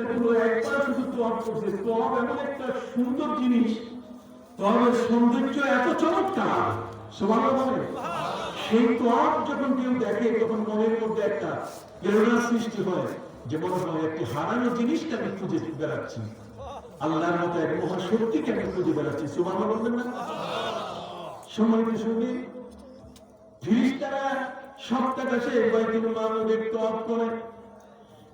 এগুলো একবার বেড়াচ্ছি। আল্লাহর মতো এক মহাশক্তিকে আমি খুঁজে বেড়াচ্ছি। বলবেন না? ফিরিস্তারা তোয়াব করে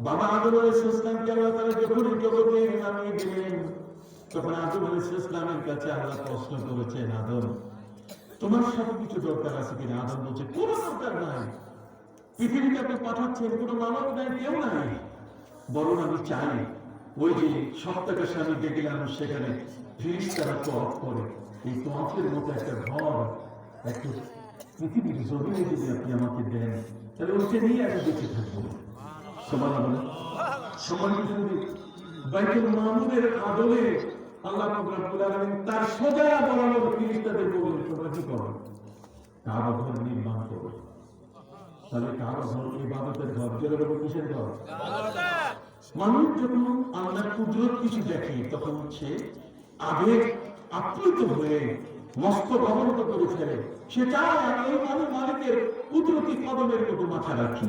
বাবা আদম আলাইহিসসালামকে আল্লাহ তাআলা যখন জগতে নামিয়ে দিলেন, তখন আদম আলাইহিসসালামের কাছে আল্লাহ প্রশ্ন করেছেন, আদম, তোমার সাথে কিছু দরকার আছে কিনা? আদম বলছে, কোনো দরকার নাই। পৃথিবীতে আপনি পাঠাচ্ছেন, কোনো মানব নাই, কেউ নাই। বরং আমি চাই ওই যে সপ্তাহের সামনে দেখলাম সেখানে ফিরিস্তারা তফ করে। এই তফের মতো একটা ঘর, একটু পৃথিবীর জমিনে যদি আপনি আমাকে দেন, তাহলে ওইটা নিয়ে আমি বেঁচে থাকব। আল্লাহ মানুষ যখন আল্লাহর কুদরত কিছু দেখে, তখন হচ্ছে আবেগ আপ্লুত হয়ে মস্ত অবনত করে ফেলে। সে চায়, আমি এই মালিকের কুদরতি কদমের মতো মাথা রাখি।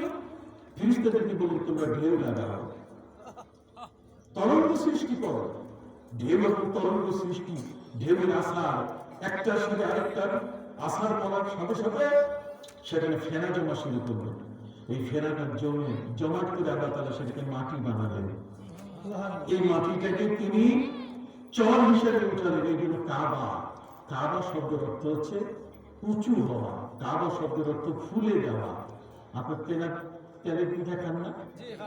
ফিরিস্তাদেরকে বললেন তোমরা ঢেউ লাগাও তরঙ্গ সৃষ্টি করো। ঢেউ এবং তরঙ্গ সৃষ্টি, ঢেউয়ের আসার একটার সাথে আরেকটার আসার পড়ার সাথে সাথে সেখানে ফেনা জমা শুরু করল। এই ফেনাটা জমে, জমাট করে আল্লাহ তালা সেটাকে মাটি বানালেন। এই মাটিটাকে তিনি চর হিসেবে উঠালেন। এইগুলো কাবা। কাবা শব্দের অর্থ হচ্ছে উঁচু হওয়া। কাবা শব্দের অর্থ ফুলে যাওয়া। আপনার তেনা তেলের পিঠা খান না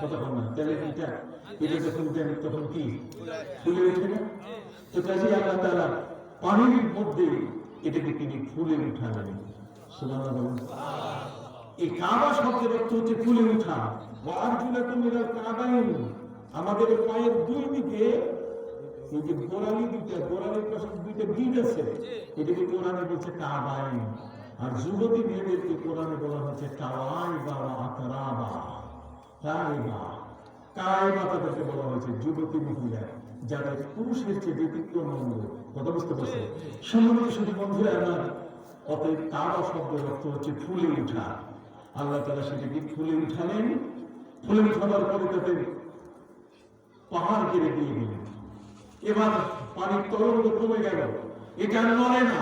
কথা খান না? তেলের পিঠা এটা যখন দেন তখন কি? ফুলে ওঠে না তো কাজে আল্লাহ তালা পানির মধ্যে এটাকে তিনি ফুলে উঠালেন। সুবহানাল্লাহ। এই কাবা শব্দের অর্থ হচ্ছে ফুলে উঠা। আমাদের পায়ের দুই দিকে এই যে গোড়ালি দুইটা গোড়ালির পাশে দুইটা দিক আছে। এটাকে কোরআনে বলছে কাবাইন। আর যুবতী মেয়েদেরকে কোরআনে বলা হচ্ছে কাওয়াই বাবা আকরাবা। কাইবা কাইবা তাদেরকে বলা হয়েছে যুবতী মহিলা যারা পুরুষের চেয়ে ব্যতিক্রম কথা বুঝতে পারছে সম্মানিত শুধু বন্ধুরা আমার অতএব অর্থ হচ্ছে ফুলে উঠা। আল্লাহ তালা সেটাকে ফুলে উঠালেন। ফুলে উঠাবার পরে তাতে পাহাড় কেড়ে দিয়ে দিলেন। এবার পানির তরঙ্গ কমে গেল। এটা নড়ে না।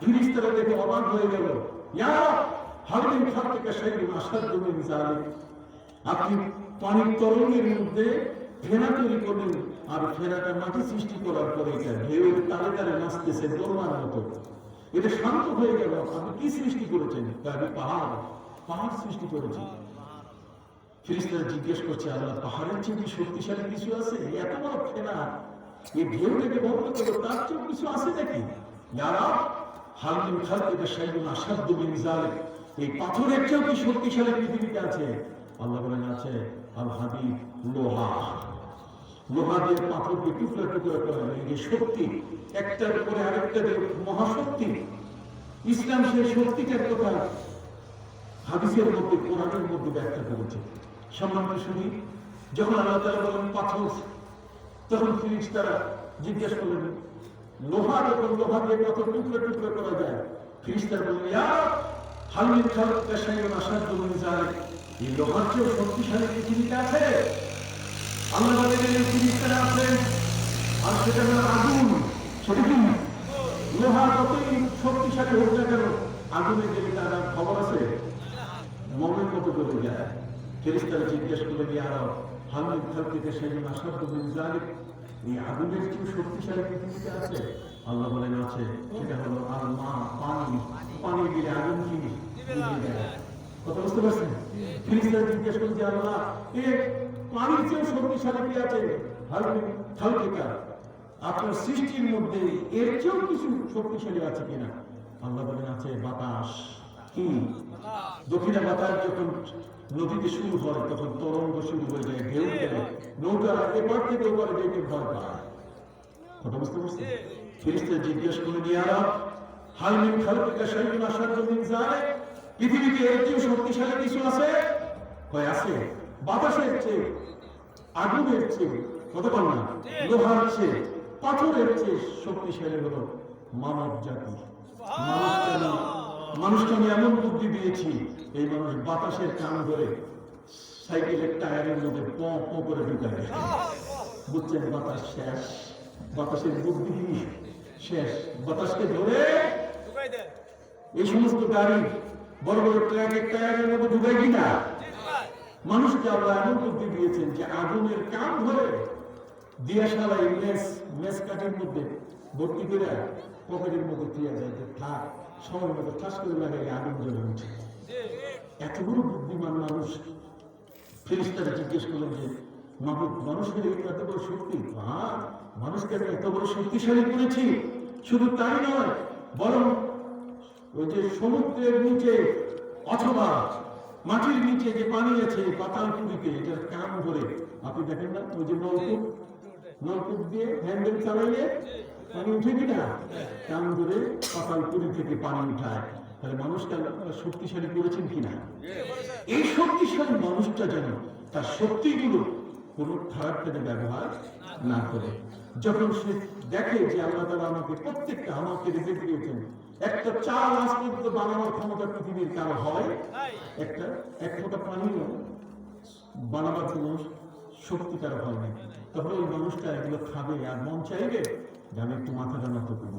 ফিরিস্তারা দেখে অবাক হয়ে গেল। আপনি পানির তরঙ্গের মধ্যে তৈরি করলেন আর মাটি সৃষ্টি করার পরে তালে তালে নাচতেছে মতো। এটা শান্ত হয়ে গেল। আপনি কি সৃষ্টি করেছেন? পাহাড় পাহাড় সৃষ্টি জিজ্ঞেস করছে, আল্লাহ, পাহাড়ের চেয়ে কি শক্তিশালী কিছু আছে? এত বড় ফেনা, এই ঢেউটাকে বন্ধ করো তার চেয়ে কিছু আছে নাকি? যারা পাথরের শক্তিশালী আছে? আল্লাহ যে মহাশক্তি। ইসলাম সেই শক্তিটার কথা হাদিসের মধ্যে, কোরআনের মধ্যে ব্যাখ্যা করেছে। সম্মানিত শুনি যখন আল্লাহ পাথর, তখন ফিরিস তারা জিজ্ঞেস করলেন লোহা যখন লোহা দিয়ে কত টুকরো টুকরো করা যায়? বললেন, ইয়া হালমিন খালক যায় এই লোহার চেয়েও শক্তিশালী পৃথিবীতে আছে। আল্লাহ এই আছে। আর সেটা হলো আগুন। সেটা লোহা শক্তিশালী হোক না কেন, আগুনে তার খবর আছে? মমের মতো করে যায়। ফেরিস্তারা জিজ্ঞেস করে যে আর হামিদ খাল থেকে সেই জন্য আসাদ জালিক এই আগুনের কি শক্তিশালী পৃথিবীতে আছে, আল্লাহ বলেন আছে, সেটা হলো আর মা, পানি পানি দিলে আগুন কি কথা বুঝতে পারছেন? জিজ্ঞেস আল্লাহ, এ পানির চেয়েও শক্তিশালী কি আছে? হালকা আপনার সৃষ্টির মধ্যে এর চেয়েও কিছু শক্তিশালী আছে কিনা? আল্লাহ বলেন, আছে বাতাস, কি? দক্ষিণা বাতাস যখন নদীতে শুরু হয় তখন তরঙ্গ শুরু হয়ে যায় ঢেউ ফেলে নৌকা এপার থেকে ওপারে যেতে ভয় পায়। কথা বুঝতে পারছেন? ফিরিস্তে জিজ্ঞেস করে নিয়ে আলাপ হালমিন খালকিকা শাইকুন আসার জন্য যায় পৃথিবীতে এর চেয়ে শক্তিশালী কিছু আছে? কয় আছে। বাতাসের চেয়ে আগুনের চেয়ে কত বল না লোহার চেয়ে পাথরের চেয়ে শক্তিশালী হলো মানব জাতি আমি মানুষকে আমি এমন বুদ্ধি দিয়েছি, এই মানুষ বাতাসের কান ধরে সাইকেলের টায়ারের মধ্যে প প করে বুঝছেন, বাতাস শেষ। বাতাসের বুদ্ধি শেষ। বাতাসকে ধরে এই সমস্ত গাড়ি, বড় বড় ট্রাকের টায়ারের মধ্যে ঢুকাই কিনা মানুষকে আল্লাহ এমন বুদ্ধি দিয়েছেন যে আগুনের কান ধরে দিয়াশালাই মেস মেস কাঠের মধ্যে ভর্তি করে পকেটের মধ্যে দিয়ে যায় যে, থাক সময় মতো ঠাস করে লাগাইলে আগুন জ্বলে উঠে। এত বড় বুদ্ধিমান মানুষ ফেরিস্তারা জিজ্ঞেস করলেন যে মানুষের এত বড় শক্তি? হ্যাঁ মানুষকে আমি এত বড় শক্তিশালী করেছি? শুধু তাই নয়, বরং ওই যে সমুদ্রের নিচে অথবা মাটির নিচে যে পানি আছে, পাতাল পুরীতে এটার কান ধরে, আপনি দেখেন না, ওই যে নলকূপ? নলকূপ দিয়ে হ্যান্ডেল চালাইলে পানি উঠে কিনা কান ধরে পাতাল পুরী থেকে পানি উঠায়, তাহলে মানুষকে শক্তিশালী করেছেন কিনা? এই শক্তিশালী মানুষটা যেন তার শক্তিগুলো কোনো খারাপ কাজে ব্যবহার না করে। যখন সে দেখে যে আল্লাহ তালা আমাকে প্রত্যেকটা আমাকে রেখে দিয়েছেন, একটা চাল আজ পর্যন্ত বানানোর ক্ষমতা পৃথিবীর কারও হয়? একটা, এক ফোঁটা পানিও বানাবার কোনো শক্তি কারও হয় না তখন ওই মানুষটা এগুলো খাবে আর মন চাইবে আমি একটু মাথাটা নত করি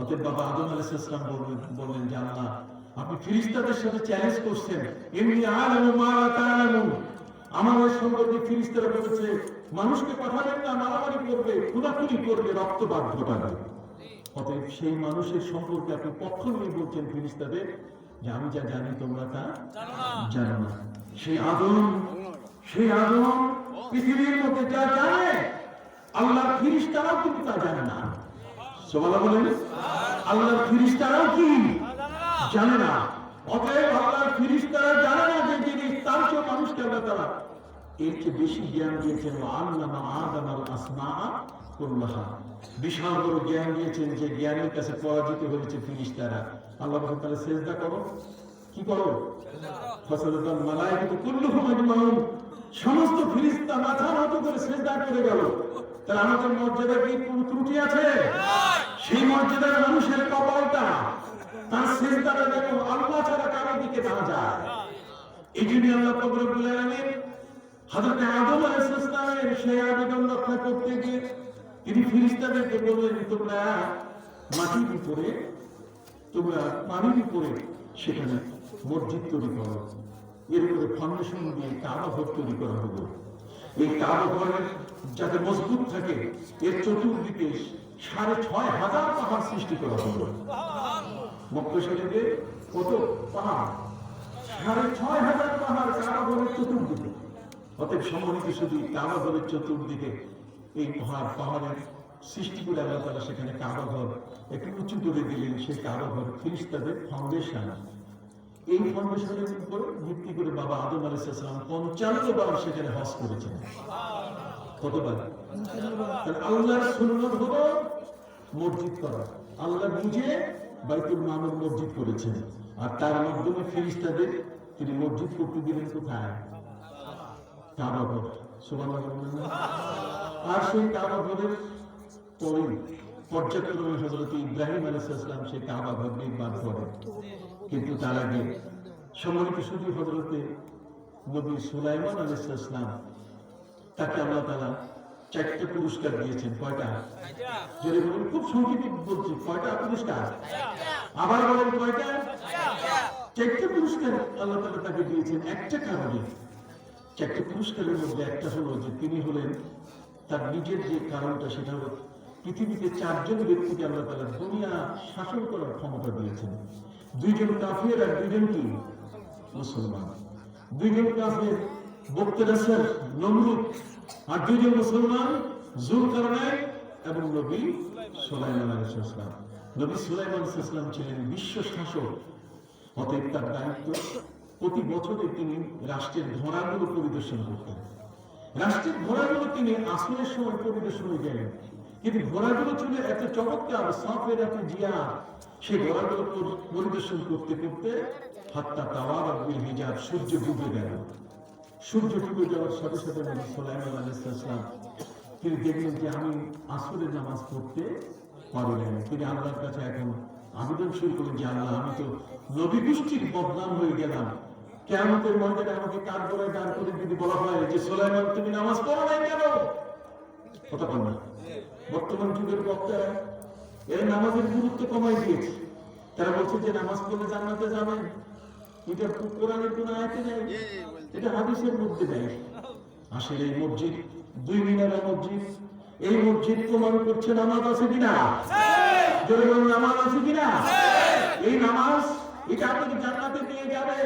অতএব বাবা আদম আলাইসালাম বললেন বললেন, যে আল্লাহ, আপনি ফিরিস্তাদের সাথে চ্যালেঞ্জ করছেন। এমনি আর সম্পর্কে ফিরিস্তারা বলেছে, মানুষকে পাঠাবেন না, মারামারি করবে, খুনাখুনি করবে অতএব সেই মানুষের সম্পর্কে আপনি বলছেন ফিরিস্তাদের যে, আমি যা জানি তোমরা তা জানো না। সেই আদম সেই আদম পৃথিবীর মধ্যে যা জানে ফিরিস্তারাও কিন্তু জানে না। বলেন ফিরিস্তারাও কি? জানে না। অতএব ফিরিস্তারা জানে না যে তার চেয়ে মানুষকে তারা এর চেয়ে বেশি জ্ঞান দিয়েছেন আল্লাহ আদম আল আসমা বিশাল বড় জ্ঞান দিয়েছেন যে জ্ঞানের কাছে পরাজিত হয়েছে ফিরিস্তারা। আল্লাহ তাহলে করো। কি করো? কুল্লুহুম আজমাউন। সমস্ত ফিরিস্তা মাথা নত করে সেজদা করে গেল। তাহলে আমাদের কি ত্রুটি আছে? সেই মর্যাদার মানুষের কপালটা, তার সেজদাটা যেন আল্লাহ ছাড়া কারোর দিকে না যায়। এই জন্য আল্লাহ কবর বলে আনেন আদম সেই আবেদন রক্ষা করতে গিয়ে তিনি ফিরিস্তাদেরকে বললেন, তোমরা মাটির উপরে, তোমরা পানির উপরে সেখানে মসজিদ তৈরি করো। এর উপরে ফাউন্ডেশন দিয়ে কাবা ঘর তৈরি করা হলো এই কাবা ঘরের যাতে মজবুত থাকে, এর চতুর্দিকে সাড়ে ছয় হাজার পাহাড় সৃষ্টি করা হলো। কত পাহাড়? সাড়ে ছয় হাজার পাহাড় কাবা ঘরের চতুর্দিকে। অতএব সম্মানিত শুধু কাবা ঘরের চতুর্দিকে এই পাহাড়, পাহাড়ের সৃষ্টি করে আল্লাহ তারা সেখানে কাবা ঘর একটু উঁচু করে দিলেন সেই কাবা ঘর ফিরিস্তাদের ফাউন্ডেশন এই ফাউন্ডেশনের উপর ভিত্তি করে বাবা আদম আলাইসালাম পঞ্চান্ন বার সেখানে করেছেন। কতবার? আল্লাহর মসজিদ করা। আল্লাহ নিজে বাইতুল মসজিদ করেছেন। আর তার মাধ্যমে ফিরিস্তাদের তিনি মসজিদ করতে দিলেন কোথায়? সুবহানাল্লাহ আর সেই কাবা পরে হজরত ইব্রাহিম আলাইসালাম সেই কাবা নির্মাণ করেন। কিন্তু তার আগে সম্মানিত শুধু হজরতে নবী সুলাইমান আলাইসালাম তাকে আল্লাহ তালা চারটে পুরস্কার দিয়েছেন। কয়টা? যদি বলুন, খুব সংক্ষেপে বলছি, কয়টা পুরস্কার? আবার বলেন কয়টা? চারটে পুরস্কার আল্লাহ তালা তাকে দিয়েছেন একটা কারণে। চারটে পুরস্কারের মধ্যে একটা হলো যে তিনি হলেন তার নিজের যে কারণটা, সেটা হলো পৃথিবীতে চারজন ব্যক্তিকে আল্লাহ তালা দুনিয়া শাসন করার ক্ষমতা দিয়েছেন। দুইজন কাফের আর দুইজন কি? মুসলমান। দুইজন কাফের বক্তেরাসের নমরুদ। আর দুজন মুসলমান জুল কারণায় এবং নবী সুলাইমান আলাইহিসসালাম নবী সুলাইমান আলাইহিসসালাম ছিলেন বিশ্ব শাসক। অতএব তার দায়িত্ব প্রতি বছরে তিনি রাষ্ট্রের ধরাগুলো পরিদর্শন করতেন। রাষ্ট্রের ঘোড়াগুলো তিনি আসনের সময় পরিদর্শনে গেলেন। কিন্তু ঘোড়াগুলো ছিল এত চমৎকার, সাফের এত জিয়া সেই ঘোড়াগুলো পরি- পরিদর্শন করতে করতে হাত্তা তাওয়ার আব্দুল হিজাব সূর্য ডুবে গেল। সূর্য ডুবে যাওয়ার সাথে সাথে নবী সুলাইমান আলাইহিসসালাম তিনি দেখলেন যে আমি আসরের নামাজ পড়তে পারি না। তিনি আল্লাহর কাছে এখন আবেদন শুরু করলেন যে, আল্লাহ, আমি তো নবী গোষ্ঠীর বদনাম হয়ে গেলাম। কেমতের ময়দানে আমাকে করে দাঁড় করে যদি বলা হয় যে, সোলাইমান, তুমি নামাজ পড়ো নাই কেন? কথা বল না বর্তমান যুগের বক্তারা এর। নামাজের গুরুত্ব কমাই দিয়েছে। তারা বলছে যে নামাজ পড়লে জান্নাতে যাবেন। এটা কোরআনের কোন আয়াতে নেই। এটা হাদিসের মধ্যে নেই। আসলে এই মসজিদ দুই মিনারা মসজিদ। এই মসজিদ প্রমাণ করছে নামাজ আছে কিনা? জোরে বলুন নামাজ আছে কিনা? এই নামাজ এটা আপনাকে জান্নাতে নিয়ে যাবে।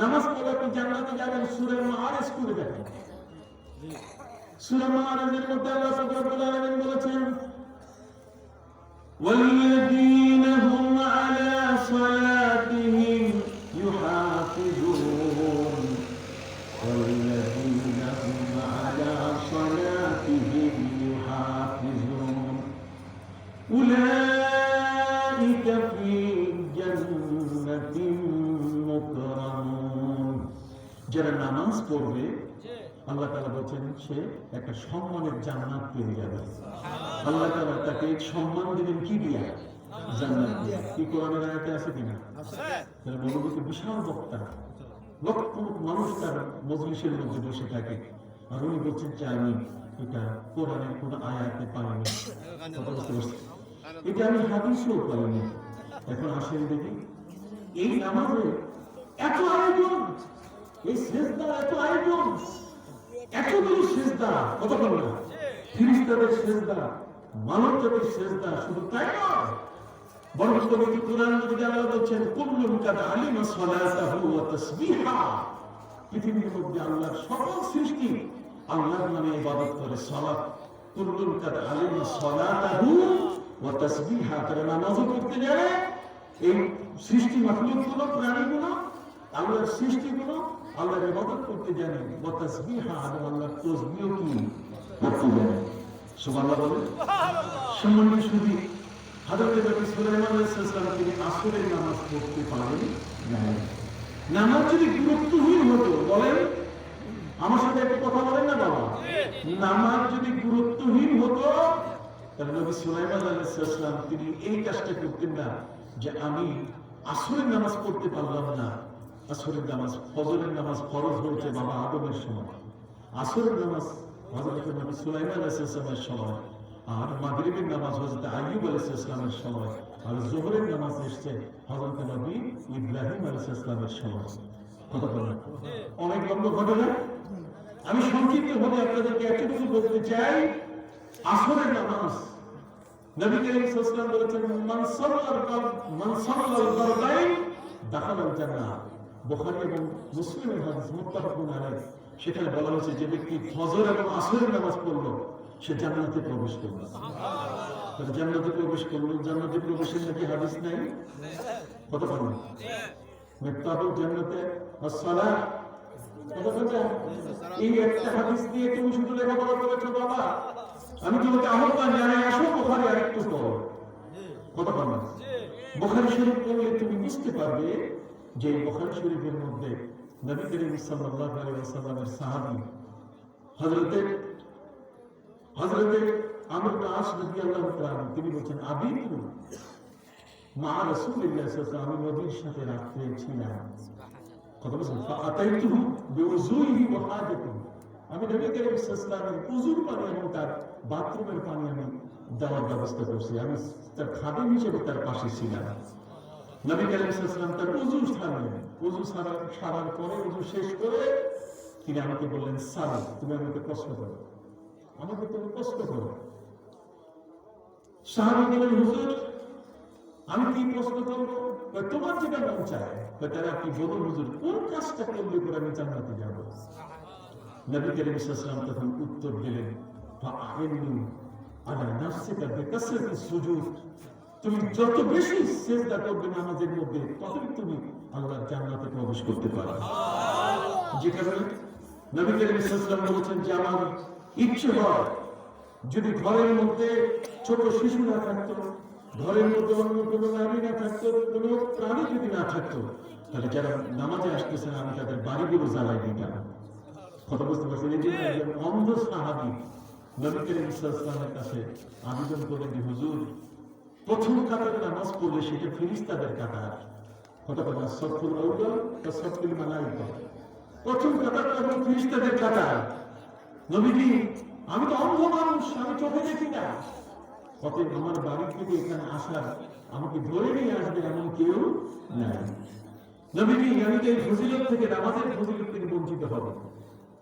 নামাজ পড়লে আপনি জান্নাতে যাবেন সুরের মাহারেজ করে দেখেন সুরের মাহারেজের মধ্যে আল্লাহ রব্বুল আলামিন বলেছেন والذين هم على صلاتهم يحافظون والذين هم على صلاتهم يحافظون أولئك في جنة مكرمون যারা নামাজ পড়বে আল্লাহ তাআলা বলছেন সে একটা সম্মানের জান্নাত পেয়ে যাবে। আল্লাহ তাআলা তাকে সম্মান দিবেন কি দিয়া? জান্নাত দিয়া। কি কোরআনের আয়াতে আছে কিনা? তাহলে মনোবিত বিশাল বক্তা। লক্ষ মানুষ তার মজলিসের মধ্যে বসে থাকে। আর উনি বলছেন যে আমি এটা কোরআনের কোন আয়াতে পাইনি। এটা আমি হাদিসেও পাইনি। এখন আসেন দেখি। এই নামাজে এত আয়োজন, এই শেষদার এত আয়োজন এতগুলো শেষদা কত বলল ফিরিস্তাদের শেষদা মানব জাতির শেষদা শুধু তাই নয়, বরং পবিত্র কোরআন যদি আলিমা সালাতাহু ওয়া মধ্যে আল্লাহর সকল সৃষ্টি আল্লাহর নামে করে, সালাত। কুল্লুম কাদ আলিমা সালাতাহু ওয়া তাসবিহা তারা নামাজও পড়তে জানে এই সৃষ্টি মাখলুকগুলো প্রাণীগুলো, আল্লাহর সৃষ্টিগুলো আল্লাহর ইবাদত করতে ওয়া তাসবিহা আর আল্লাহর তাসবিহ কি? করতে সুবহানাল্লাহ বলে সম্মানিত হাজরত নবী সুলাইমান আলাইহিস সালাম তিনি আসরের নামাজ পড়তে পারেন নাই। নামাজ যদি গুরুত্বহীন হতো বলেন আমার সাথে একটা কথা বলেন না বাবা। নামাজ যদি গুরুত্বহীন হতো তাহলে নবী সুলাইমান আলাইহিস সালাম তিনি এই কাজটা করতেন না যে আমি আসরের নামাজ পড়তে পারলাম না। আসরের নামাজ, ফজরের নামাজ ফরজ হয়েছে বাবা আদমের সময়। আসরের নামাজ হযরত নবী সুলাইমান সময়, আর মাগরিবের নামাজ হযরত আইয়ুব আলাইহিস সালামের সময়, আর জোহরের নামাজ এসেছে হযরত নবী ইব্রাহিম সময়। অনেক লম্বা ঘটনা। আমি সংক্ষিপ্ত ভাবে আপনাদেরকে এতটুকু বলতে চাই, আসরের নামাজ, নবী করিম সাল্লাল্লাহু আলাইহি বলেছেন, মান সাল্লাল মান সাল্লাল জান্নাহ। বুখারী এবং মুসলিমের হাদিস মুত্তাফাকুন আলাইহি সেখানে বলা হয়েছে যে ব্যক্তি ফজর এবং আসরের নামাজ পড়ল, সে জান্নাতে প্রবেশ করল। তাহলে জান্নাতে প্রবেশ করল, জান্নাতে প্রবেশের নাকি হাদিস নাই? কত পারবেন মিফতাহুল জান্নাতে পারবেন এই একটা হাদিস দিয়ে তুমি শুধু করেছ, বাবা। আমি তোমাকে আহ্বান জানাই, আসো আরেকটু পড়ো। কত পারবেন বোখারি শরীফ পড়লে তুমি বুঝতে পারবে যে বোখারি শরীফের মধ্যে নবী করিম সাল্লাল্লাহু আলাইহি ওয়াসাল্লামের সাহাবী হযরতে হযরতে আমর আস রাদিয়াল্লাহু তাআলা তিনি বলেন আবিতু মা ওয়াসাল্লাম, আমি নবীর সাথে রাত্রে ছিলাম। বলছেন আমি তার বাথরুমের পানি আমি দেওয়ার ব্যবস্থা করছি। আমি তার খাদেম হিসেবে তার পাশে ছিলাম। নবী করিম সাল্লাল্লাহু তার উযু সারলেন। উযু সারার সারার পরে উযু শেষ করে তিনি আমাকে বললেন সাল তুমি আমাকে প্রশ্ন করো। আমাকে তুমি প্রশ্ন করো। সাহাবী বলেন হুজুর, আমি কি প্রশ্ন করব? তোমার যেটা মন চায় তাহলে আপনি বলুন, হুজুর, কোন কাজটা করলে করে আমি জান্নাতে যাব? নবী করিম সাল্লাম তখন উত্তর দিলেন আলা নাফসিকা বিকাসরাতি সুজুদ। তুমি যত বেশি সেজদা করবে নামাজের মধ্যে ততই তুমি আল্লাহর জান্নাতে প্রবেশ করতে পারবে যেখানে নবী করিম সাল্লাম বলেছেন যে আমার ইচ্ছে হয় যদি ঘরের মধ্যে ছোট শিশু না থাকতো ঘরের মধ্যে অন্য কোনো নারী না থাকতো কোনো প্রাণী যদি না থাকতো তাহলে যারা নামাজে আসতেছেন আমি তাদের বাড়িগুলো জ্বালাই দিতাম কথা বুঝতে পারছেন? এই একজন অন্ধ সাহাবি নবী করিম সাল্লামের কাছে আবেদন করলেন যে হুজুর প্রথম কাতারে নামাজ পড়লে সেটা ফিরিস্তাদের কাতার। বা প্রথম কাতারটা হলো ফিরিস্তাদের কাতার। নবীজি, আমি তো অন্ধ মানুষ, আমি চোখে দেখি না। আমার বাড়ি থেকে এখানে আসার, আমাকে ধরে নিয়ে আসবে এমন কেউ নাই। নবীজি, আমি তো এই ফজিলত থেকে নামাজের ফজিলত থেকে বঞ্চিত হব।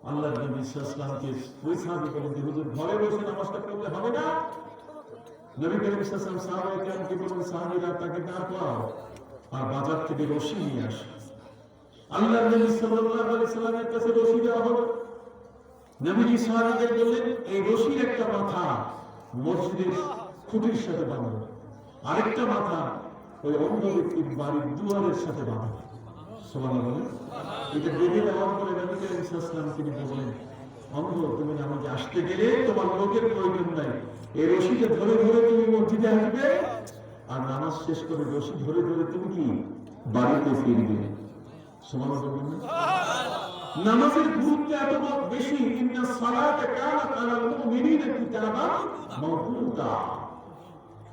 আল্লাহ নবী ইসলামকে ওই সাহাবি বলেন হুজুর, ঘরে বসে নামাজটা করলে হবে না? নবী করিম ইসলাম সাহাবায়ে বলেন সাহাবীরা তাকে দাঁড় করাও আর বাজার থেকে রশি নিয়ে আসে। আল্লাহ নবী সাল্লাল্লাহু আলাইহি সাল্লামের কাছে রশি দেওয়া হলো। নবীজি বললেন, এই রশির একটা মাথা মসজিদের খুঁটির সাথে বাঁধো আরেকটা মাথা ওই অন্ধ ব্যক্তির বাড়ির দুয়ারের সাথে বাঁধো সোমান বলেন। এটা বেঁধে দেওয়ার পরে নবী করিম ইসলাম তিনি বললেন অন্ধ তুমি নামাজে আসতে গেলে তোমার লোকের প্রয়োজন নাই। এই রশিকে ধরে ধরে তুমি মসজিদে আসবে, আর নামাজ শেষ করে রশি ধরে ধরে তুমি কি বাড়িতে ফিরবে? নামাজের বেশি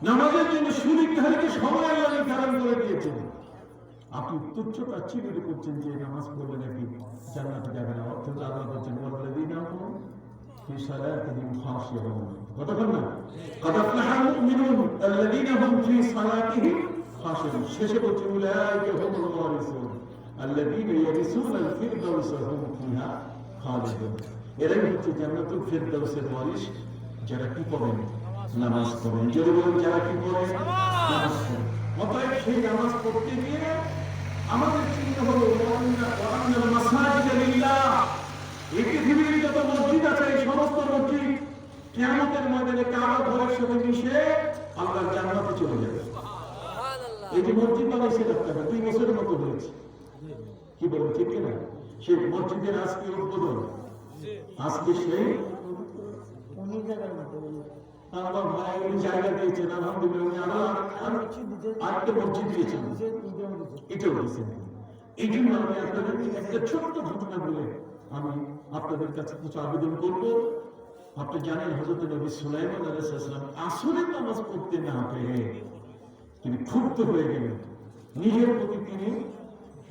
নামাজের জন্য দিয়েছেন। আপনি তুচ্ছ তাচ্ছিল্য করছেন যে নামাজ পড়লে নাকি জান্নাতে যাবে না অর্থ আল্লাহ বলছেন কতক্ষণ না قد أفلح المؤمنون الذين هم في صلاتهم خاشعون শেষে বলছে উলাইকা হুমুল ওয়ারিসুন الذين يرثون الفردوس هم فيها خالدون এরাই হচ্ছে জান্নাতুল ফিরদাউসের ওয়ারিস যারা কি করেন নামাজ পড়েন যদি বলেন যারা কি করেন নামাজ পড়েন অতএব সেই নামাজ পড়তে গিয়ে আমাদের চিন্তা হলো ওয়ান্না ওয়ান্নাল মাসাজিদ লিল্লাহ এই পৃথিবীর যত মসজিদ আছে এই সমস্ত মসজিদ কিয়ামতের ময়দানে কাবা ঘরের সাথে মিশে আল্লাহর জান্নাতে চলে যাবে। এই যে মসজিদ বানাইছে ডাক্তার দুই বছরের মতো হয়েছে। কি বলব ঠিক না? সেই মসজিদের আজকে উদ্বোধন। আজকে সেই অনেক জায়গার মতো আমার ভাই উনি জায়গা দিয়েছেন আলহামদুলিল্লাহ। উনি আরও আরও আরেকটা মসজিদ দিয়েছেন। এটাও দিয়েছেন। এই জন্য আমি আপনাদের একটা ছোট্ট ঘটনা বলে আমি আপনাদের কাছে কিছু আবেদন করব। আপনি জানেন হজরত নবী সুলাইমান আলাইহিসসালাম আসরের নামাজ পড়তে না পেরে তিনি ক্ষুব্ধ হয়ে গেলেন। নিজের প্রতি তিনি,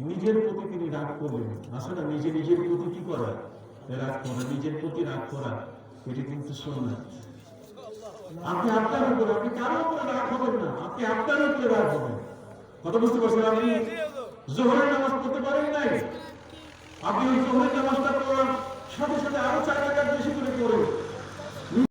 নিজের প্রতি তিনি রাগ করলেন। আসলে নিজে নিজের প্রতি কি করা? রাগ করা, নিজের প্রতি রাগ করা, এটি কিন্তু সুন্নাত। আপনি আপনার উপরে, আপনি কারও উপরে রাগ হবেন না। আপনি আপনার উপরে রাগ হবেন। কথা বুঝতে পারছেন আপনি? জোহরের নামাজ পড়তে পারেন নাই? আপনি ওই জোহরের নামাজটা পড়ার সাথে সাথে আরও চার টাকার বেশি করে পড়েন